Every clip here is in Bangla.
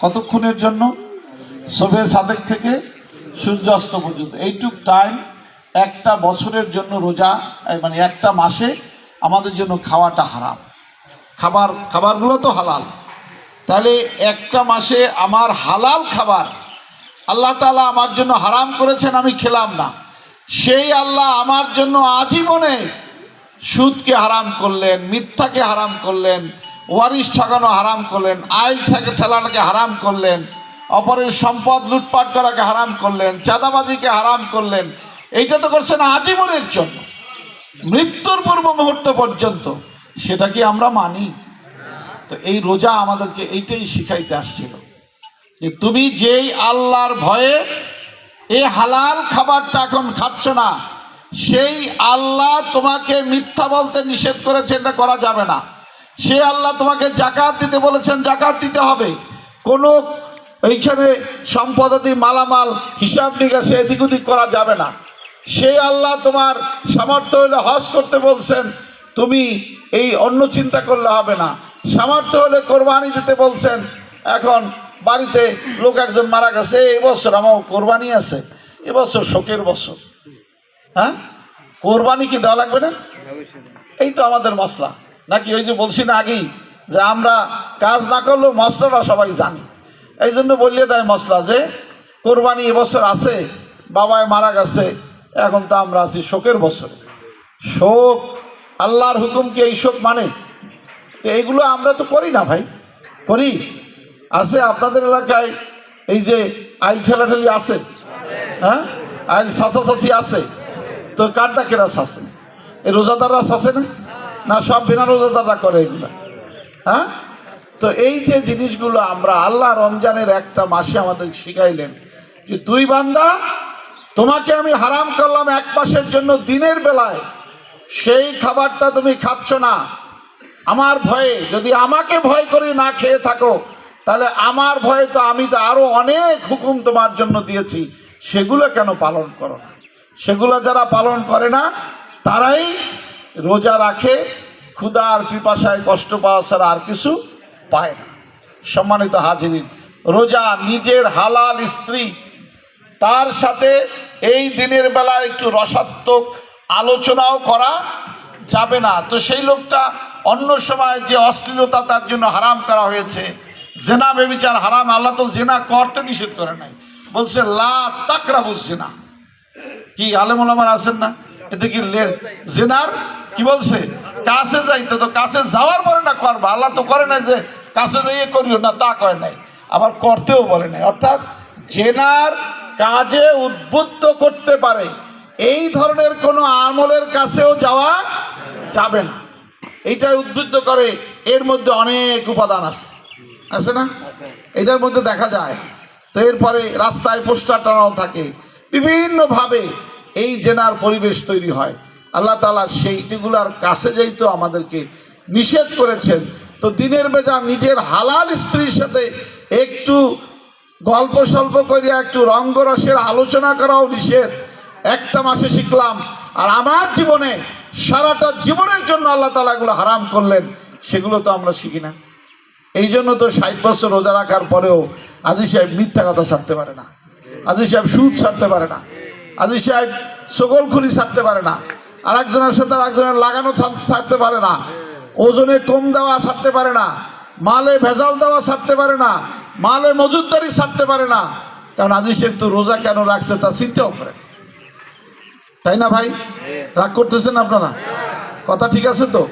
কতক্ষণের জন্য? সবে সাদেক থেকে সূর্যাস্ত পর্যন্ত। এইটুক টাইম একটা বছরের জন্য রোজা মানে একটা মাসে আমাদের জন্য খাওয়াটা হারাম। খাবার, খাবারগুলো তো হালাল। তাহলে একটা মাসে আমার হালাল খাবার আল্লাহ তালা আমার জন্য হারাম করেছেন, আমি খেলাম না। সেই আল্লাহ আমার জন্য আজীবনে সুদকে হারাম করলেন, মিথ্যাকে হারাম করলেন ওয়ারিশ ঠকানো হারাম করলেন, আইল ঠেকে ঠেলাটাকে হারাম করলেন, অপরের সম্পদ লুটপাট করাকে হারাম করলেন, চাঁদাবাজিকে হারাম করলেন, এইটা তো করছেন আজীবনের জন্য। মৃত্যুর পূর্ব মুহূর্ত পর্যন্ত, সেটা কি আমরা মানি? তো এই রোজা আমাদেরকে এইটাই শিখাইতে আসছিল যে তুমি যেই আল্লাহর ভয়ে এ হালাল খাবারটা এখন খাচ্ছ না, সেই আল্লাহ তোমাকে মিথ্যা বলতে নিষেধ করেছে, এটা করা যাবে না। সে আল্লাহ তোমাকে জাকাত দিতে বলেছেন, জাকাত দিতে হবে। কোনো এইখানে সম্পদাদি মালামাল হিসাব নিকাশে এদিক ওদিক করা যাবে না। সে আল্লাহ তোমার সামর্থ্য হলে হজ করতে বলছেন, তুমি এই অন্য চিন্তা করলে হবে না। সামর্থ্য হলে কোরবানি দিতে বলছেন, এখন বাড়িতে লোক একজন মারা গেছে এই বছর আমার কোরবানি আছে এবছর শোকের বছর। হ্যাঁ? কোরবানি কি দেওয়া লাগবে না? এই তো আমাদের মশলা। নাকি ওই যে বলছি না আগেই যে আমরা কাজ না করলেও মশলাটা সবাই জানি। এই জন্য বললে দেয় মশলা যে, কোরবানি এবছর আছে, বাবায় মারা গেছে, এখন তো আমরা আছি শোকের বছরে। শোক, আল্লাহর হুকুম কি এই শোক মানে? তো এইগুলো আমরা তো করি না ভাই, করি। আছে আপনাদের এলাকায় এই যে আইল ঠেলাঠেলি আছে? হ্যাঁ? আইল শাসাশাসি আছে? তো কারটা কেরা শাসে এই রোজাদাররা শাসে না? না, সব বিনা রোজাদাররা করে এগুলো। হ্যাঁ? তো এই যে জিনিসগুলো আমরা আল্লাহ রমজানের একটা মাসে আমাদের শিখাইলেন যে তুই বান্দা, তোমাকে আমি হারাম করলাম এক মাসের জন্য দিনের বেলায়। সেই খাবারটা তুমি খাচ্ছ না। আমার ভয়ে, যদি আমাকে ভয় করে না খেয়ে থাকো, তাহলে আমার ভয়ে তো আমি তো আরও অনেক হুকুম তোমার জন্য দিয়েছি। সেগুলো কেন পালন করো না? সেগুলো যারা পালন করে না, তারাই রোজা রাখে ক্ষুধা আর পিপাসায় কষ্ট পাওয়া ছাড়া আর কিছু পায় না। সম্মানিত হাজিরিন, রোজা নিজের হালাল স্ত্রী, তার সাথে এই দিনের বেলা একটু রসাত্মক আলোচনাও করা যাবে না। তো সেই লোকটা অন্য সময় যে অশ্লীলতা তার জন্য হারাম করা হয়েছে, জেনা বেবিচার হারাম, আল্লাহ তো জেনা করতে নিষেধ করে নাই। বলছে, লা তাকরা বলছে না কি আলেমুল আমার আছেন না? এতে কি জেনার কি বলছে? কাছে যাইতে তো কাছে যাওয়ার পরে না করবা। আল্লাহ তো করে না যে কাছে যাইয়ে করিও না, তা করে নাই। আবার করতেও বলে নাই। অর্থাৎ জেনার কাজে উদ্বুদ্ধ করতে পারে। এই ধরনের কোনো আমলের কাছেও যাওয়া যাবে না। এইটাই উদ্বুদ্ধ করে। এর মধ্যে অনেক উপাদান আছে। আছে না? এটার মধ্যে দেখা যায়। তো এরপরে রাস্তায় পোস্টার টানানো থাকে। বিভিন্নভাবে এই জেনার পরিবেশ তৈরি হয়। আল্লাহ তালা সেইটিগুলার কাছে যাইতেও আমাদেরকে নিষেধ করেছেন। তো দিনের বেজা নিজের হালাল স্ত্রীর সাথে একটু গল্প স্বল্প করিয়া, একটু রঙ্গরসের আলোচনা করাও নিষেধ। একটা মাসে শিখলাম, আর আমার জীবনে সারাটা জীবনের জন্য আল্লাহ তালা এগুলো হারাম করলেন, সেগুলো তো আমরা শিখি না। এই জন্য তো ষাট বছর রোজা রাখার পরেও আজি সাহেব মিথ্যা কথা ছাড়তে পারে না। আজি সাহেব সুদ ছাড়তে পারে না। আজি সাহেব সকল খুলি ছাড়তে পারে না। আর একজনের সাথে আরেকজনের লাগানো ছাড়তে পারে না। ওজনে কম দেওয়া ছাড়তে পারে না। মালে ভেজাল দেওয়া ছাড়তে পারে না। মালে মজুদদারি ছাড়তে পারে না। কারণ আজি সাহেব তো রোজা কেন রাখছে তা চিন্তাও না। তাই না ভাই? রাগ করতেছেন আপনারা? কথা ঠিক আছে তো?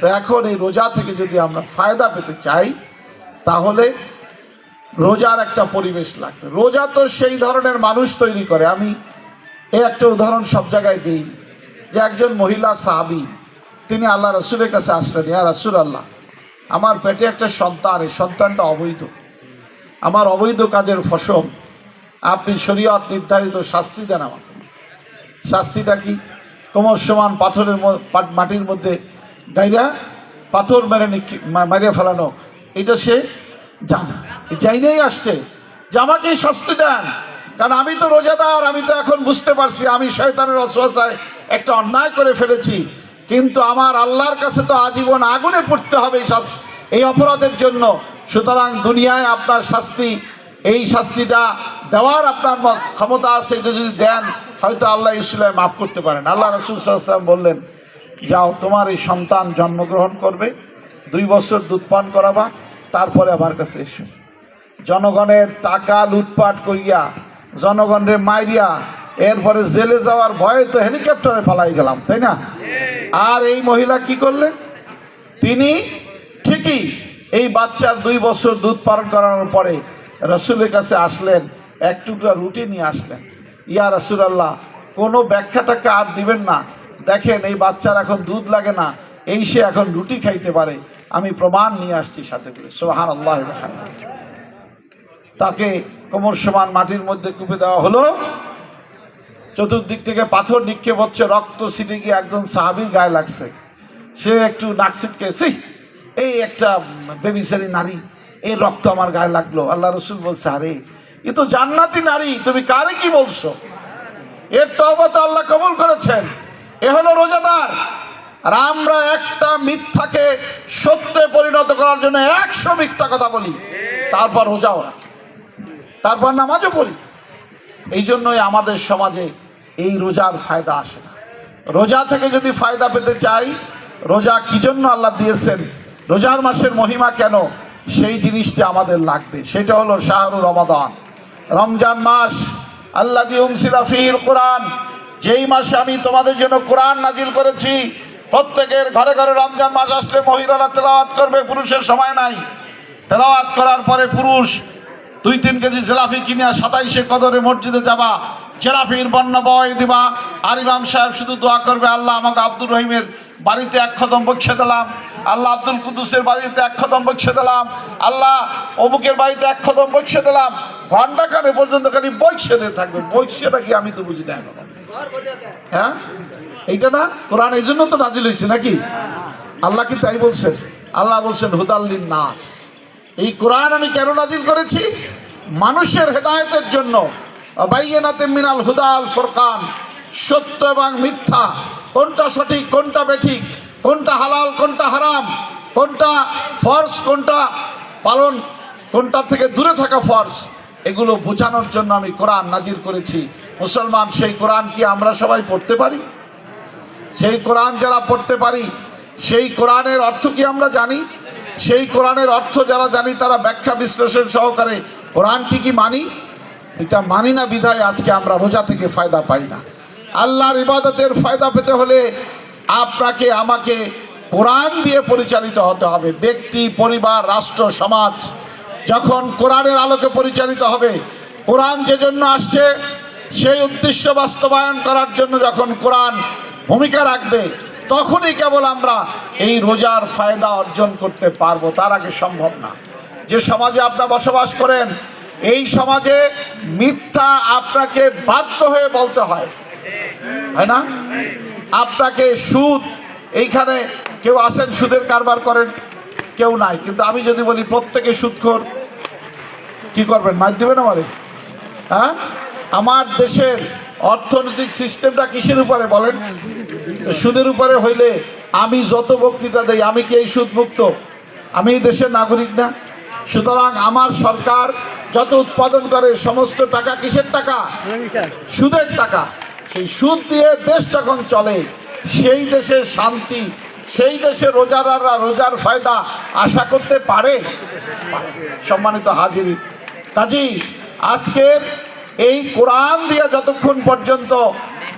তো এখন এই রোজা থেকে যদি আমরা ফায়দা পেতে চাই, তাহলে রোজার একটা পরিবেশ লাগবে। রোজা তো সেই ধরনের মানুষ তৈরি করে। আমি এই একটা উদাহরণ সব জায়গায় দিই। যে একজন মহিলা সাহাবি, তিনি আল্লাহ রসুলের কাছে আসলেন, ইয়া রসুল আল্লাহ আমার পেটে একটা সন্তান, এই সন্তানটা অবৈধ। আমার অবৈধ কাজের ফসল, আপনি শরীয়ত নির্ধারিত শাস্তি দেন আমাকে। শাস্তিটা কি? কোমর সমান পাথরের মাটির মধ্যে গাইরা পাথর মেরে মারিয়া ফেলানো, এটা সে জানে। যাইনেই আসছে যে আমাকেই শাস্তি দেন। কারণ আমি তো রোজাদার, আমি তো এখন বুঝতে পারছি, আমি শয়তানের অসুয়াশায় একটা অন্যায় করে ফেলেছি, কিন্তু আমার আল্লাহর কাছে তো আজীবন আগুনে পড়তে হবে এই অপরাধের জন্য। সুতরাং দুনিয়ায় আপনার শাস্তি, এই শাস্তিটা দেওয়ার আপনার ক্ষমতা আছে, এটা যদি দেন, হয়তো আল্লাহ ইসলাম মাফ করতে পারেন। আল্লাহ রসুল সাল্লাম বললেন, যাও, তোমার এই সন্তান জন্মগ্রহণ করবে, দুই বছর দুধ পান করাবা, তারপরে আমার কাছে এসো। জনগণের টাকা লুটপাট করিয়া, জনগণের মাইরিয়া এরপরে জেলে যাওয়ার ভয়ে তো হেলিকপ্টারে পালাই গেলাম, তাই না? আর এই মহিলা কি করলেন? তিনি ঠিকই এই বাচ্চার দুই বছর দুধ পালন করানোর পরে রসুলের কাছে আসলেন, এক টুকরা রুটি নিয়ে আসলেন। ইয়া রসুলাল্লাহ, কোনো ব্যাখ্যা টাকা আর দিবেন না। দেখেন, এই বাচ্চার এখন দুধ লাগে না, এই সে এখন রুটি খাইতে পারে। আমি প্রমাণ নিয়ে আসছি সাথে করে। সোহান আল্লাহ তাকে কোমর সমান মাটির মধ্যে কুপে দেওয়া হলো। চতুর্দিক থেকে পাথর নিক্ষেপ হচ্ছে রক্ত ছিটে গিয়ে একজন সাহাবির গায়ে লাগছে। সে একটু নাক ছিটকে "ছি, এই একটা বেবিসারি নারী এই রক্ত আমার গায়ে লাগল। আল্লাহ রসুল বলছে আরে এ তো জান্নাতি নারী তুমি কারে কি বলছো? এর তওবা তো আল্লাহ কবুল করেছেন। এ হলো রোজাদার। আর আমরা একটা মিথ্যাকে সত্যে পরিণত করার জন্য একশো মিথ্যা কথা বলি তারপর রোজাও রাখি তারপর নামাজও পড়ি। এই জন্যই আমাদের সমাজে এই রোজার ফায়দা আসে না। রোজা থেকে যদি ফায়দা পেতে চাই, রোজা কি জন্য আল্লাহ দিয়েছেন? রোজার মাসের মহিমা কেন? সেই জিনিসটা আমাদের লাগবে। সেটা হলো শাহরুর রমাদান। রমজান মাস আল্লাহ দিউমসিরাফির কোরআন। যেই মাসে আমি তোমাদের জন্য কোরআন নাজিল করেছি, প্রত্যেকের ঘরে ঘরে রমজান মাস আসলে মহিলারা তেলাওয়াত করবে, পুরুষের সময় নাই। তেলাওয়াত করার পরে পুরুষ দুই তিন কেজি জেলাফি কিনিয়া সাতাইশে কদরে মসজিদে যাবা। জেলাফির বন্যা বয় দিবা। আর সাহেব শুধু দোয়া করবে, আল্লাহ আমাকে আব্দুর রহিমের বাড়িতে এক খতম বক্ষে দিলাম। আল্লাহ আব্দুল কুদ্দুসের বাড়িতে এক খতম বক্ষে দিলাম। আল্লাহ অমুকের বাড়িতে এক খতম বক্ষে দিলাম। ঘণ্টা খানে পর্যন্ত খালি বৈশে দিয়ে থাকবে। বৈশ্যটা কি আমি তো বুঝি না এখন। হ্যাঁ? এইটা না? কোরআন এই জন্য তো নাজিল হয়েছে নাকি? আল্লাহ কি তাই বলছেন? আল্লাহ বলছেন হুদাল্লিন নাস এই কোরআন আমি কেন নাজিল করেছি? মানুষের হেদায়েতের জন্য। বাইয়েনাতে মিনাল হুদাল ফোরকান। সত্য এবং মিথ্যা। কোনটা সঠিক, কোনটা বেঠিক? কোনটা হালাল, কোনটা হারাম? কোনটা ফর্স কোনটা পালন? কোনটা থেকে দূরে থাকা ফর্স এগুলো বোঝানোর জন্য আমি কোরআন নাজির করেছি। মুসলমান, সেই কোরআন কি আমরা সবাই পড়তে পারি? সেই কোরআন যারা পড়তে পারি, সেই কোরআনের অর্থ কি আমরা জানি? সেই কোরআনের অর্থ যারা জানি, তারা ব্যাখ্যা বিশ্লেষণ সহকারে কোরআনটি কি মানি? এটা মানি না বিধায় আজকে আমরা রোজা থেকে ফায়দা পাই না। আল্লাহর ইবাদতের ফায়দা পেতে হলে আপনাকে, আমাকে কোরআন দিয়ে পরিচালিত হতে হবে। ব্যক্তি, পরিবার, রাষ্ট্র, সমাজ যখন কোরআনের আলোকে পরিচালিত হবে, কোরআন যে জন্য আসছে, সেই উদ্দেশ্য বাস্তবায়ন করার জন্য যখন কোরআন ভূমিকা রাখবে, তখনই কেবল আমরা এই রোজার ফায়দা অর্জন করতে পারব। তার আগে সম্ভব না। যে সমাজে আপনারা বসবাস করেন এই সমাজে মিথ্যা আপনাকে বাধ্য হয়ে বলতে হয়। হয় না? আপনাকে সুদ, এইখানে কেউ আসেন, সুদের কারবার করেন, কেউ নাই। কিন্তু আমি যদি বলি, প্রত্যেকে সুদখোর, কি করবেন, মার দেবেন আমারে? হ্যাঁ? আমার দেশের অর্থনৈতিক সিস্টেমটা কিসের উপরে বলেন? সুদের উপরে হইলে আমি যত বক্তৃতা দেই, আমি কি এই সুদ মুক্ত আমি দেশের নাগরিক না? সুতরাং আমার সরকার যত উৎপাদন করে, সমস্ত টাকা কিসের টাকা? সুদের টাকা। সেই সুদ দিয়ে দেশ যখন চলে। সেই দেশের শান্তি, সেই দেশে রোজাদাররা রোজার ফায়দা আশা করতে পারে? সম্মানিত হাজির। কাজী, আজকের এই কোরআন দিয়ে যতক্ষণ পর্যন্ত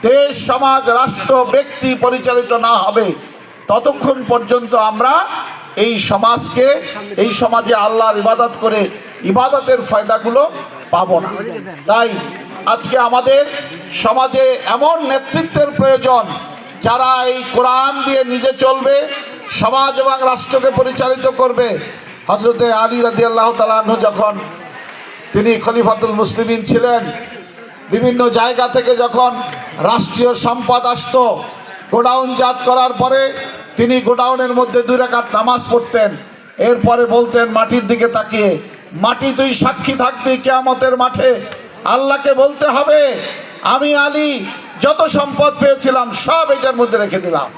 দেশ, সমাজ, রাষ্ট্র, ব্যক্তি পরিচালিত না হবে, ততক্ষণ পর্যন্ত আমরা এই সমাজকে, এই সমাজে আল্লাহর ইবাদত করে ইবাদতের ফায়দাগুলো পাবো না। তাই আজকে আমাদের সমাজে এমন নেতৃত্বের প্রয়োজন যারা এই কোরআন দিয়ে নিজে চলবে, সমাজ এবং রাষ্ট্রকে পরিচালিত করবে। হজরতে আলী রাদি আল্লাহ তালাহ যখন তিনি খলিফাতুল মুসলিমিন ছিলেন, বিভিন্ন জায়গা থেকে যখন রাষ্ট্রীয় সম্পদ আসতো, গোডাউন জাত করার পরে তিনি গোডাউনের মধ্যে দুই রাকাত নামাজ পড়তেন। এরপরে বলতেন, মাটির দিকে তাকিয়ে মাটি তুই সাক্ষী থাকবি কেয়ামতের মাঠে। আল্লাহকে বলতে হবে, আমি আলী, যত সম্পদ পেয়েছিলাম, সব এটার মধ্যে রেখে দিলাম।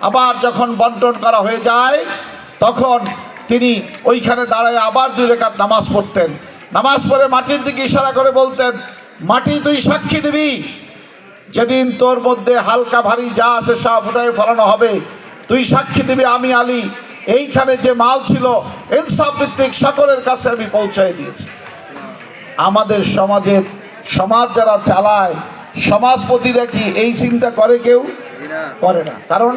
আবার যখন বন্টন করা হয়ে যায়, তখন তিনি ওইখানে দাঁড়ায় আবার দুই রেখাত নামাজ পড়তেন। নামাজ পড়ে মাটির দিকে ইশারা করে বলতেন, মাটি তুই সাক্ষী দিবি। যেদিন তোর মধ্যে হালকা ভারী যা আছে সব উঠায় ফলানো হবে। তুই সাক্ষী দিবি আমি আলী এইখানে যে মাল ছিল, ইনসাফ ভিত্তিক সকলের কাছে আমি পৌঁছায় দিয়েছি। আমাদের সমাজের সমাজ যারা চালায় সমাজপতিরা কি এই চিন্তা করে কেউ? করে না। কারণ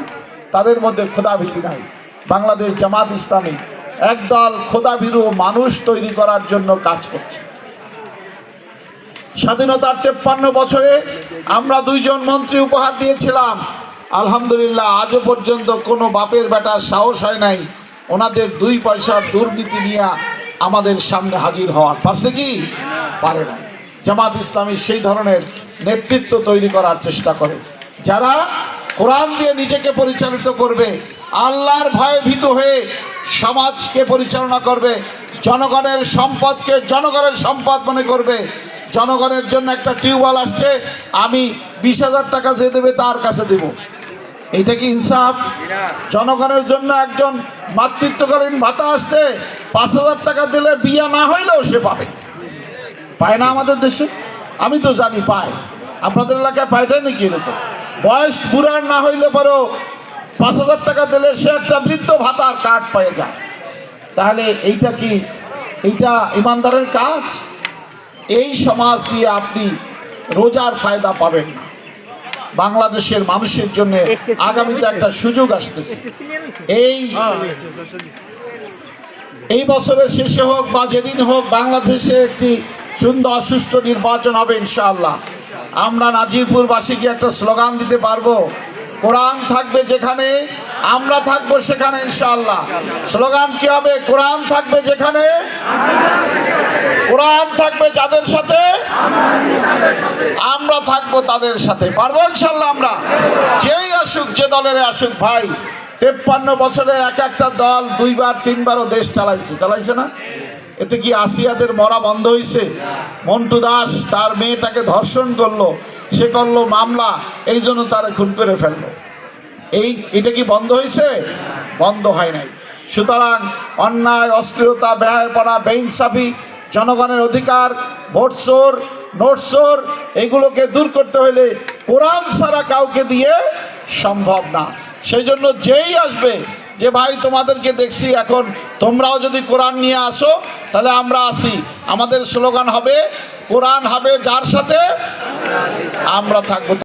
তাদের মধ্যে খোদাভীতি নাই। বাংলাদেশ জামাত ইসলামী একদল খোদাভীরু মানুষ তৈরি করার জন্য কাজ করছে। স্বাধীনতার তেপ্পান্ন বছরে আমরা দুইজন মন্ত্রী উপহার দিয়েছিলাম। আলহামদুলিল্লাহ, আজও পর্যন্ত কোনো বাপের বেটার সাহস হয় নাই। ওনাদের দুই পয়সার দুর্নীতি নিয়ে আমাদের সামনে হাজির হওয়ার। পারছে কি? পারে না জামাত ইসলামী সেই ধরনের নেতৃত্ব তৈরি করার চেষ্টা করে। যারা কোরআন দিয়ে নিজেকে পরিচালিত করবে, আল্লাহর ভয়ে ভীত হয়ে সমাজকে পরিচালনা করবে, জনগণের সম্পদকে জনগণের সম্পদ মনে করবে, জনগণের জন্য একটা টিউবওয়েল আসছে, আমি বিশ হাজার টাকা যে দেবে তার কাছে দেব। এটা কি ইনসাফ? জনগণের জন্য একজন মাতৃত্বকালীন ভাতা আসছে, পাঁচ হাজার টাকা দিলে বিয়ে না হইলেও সে পাবে। পায় না আমাদের দেশে? আমি তো জানি পায়। আপনাদের এলাকায় পায়টাই নাকি এরকম? বয়স বুড়ার না হইলে পরেও পাঁচ হাজার টাকা দিলে সে একটা বৃদ্ধ ভাতার কার্ড পেয়ে যায়। তাহলে এইটা কি, এইটা ইমানদারের কাজ? এই সমাজ দিয়ে আপনি রোজার ফায়দা পাবেন না। বাংলাদেশের মানুষের জন্য আগামীতে একটা সুযোগ আসতেছে। এই এই বছরের শেষে হোক বা যেদিন হোক বাংলাদেশে একটি সুন্দর সুষ্ঠু নির্বাচন হবে ইনশাআল্লাহ। আমরা নাজিরপুরবাসীকে একটা স্লোগান দিতে পারব। কোরআন থাকবে যেখানে আমরা থাকব সেখানে ইনশাআল্লাহ। স্লোগান কি হবে? কোরআন থাকবে যেখানে কোরআন থাকবে যাদের সাথে আমরা থাকব তাদের সাথে। পারব ইনশাল্লাহ আমরা। যেই আসুক, যে দলের আসুক, ভাই, তেপ্পান্ন বছরে এক একটা দল দুইবার, তিনবারও দেশ চালাইছে। চালাইছে না? এতে কি আসিয়াদের মরা বন্ধ হয়েছে মন্টু দাস, তার মেয়েটাকে ধর্ষণ করল। সে করল মামলা, এই জন্য তারে খুন করে ফেলল। এই, এটা কি বন্ধ হয়েছে বন্ধ হয় নাই। সুতরাং অন্যায়, অশ্লীলতা ব্যয়পনা বেইনসাফি, জনগণের অধিকার, ভোট চোর নোট চোর এগুলোকে দূর করতে হলে কোরআন ছাড়া কাউকে দিয়ে সম্ভব না। সেই জন্য যেই আসবে যে, ভাই, তোমাদেরকে দেখছি এখন, তোমরাও যদি কোরআন নিয়ে আসো, তাহলে আমরা আসি। আমাদের স্লোগান হবে, কোরআন হবে যার সাথে আমরা থাকব।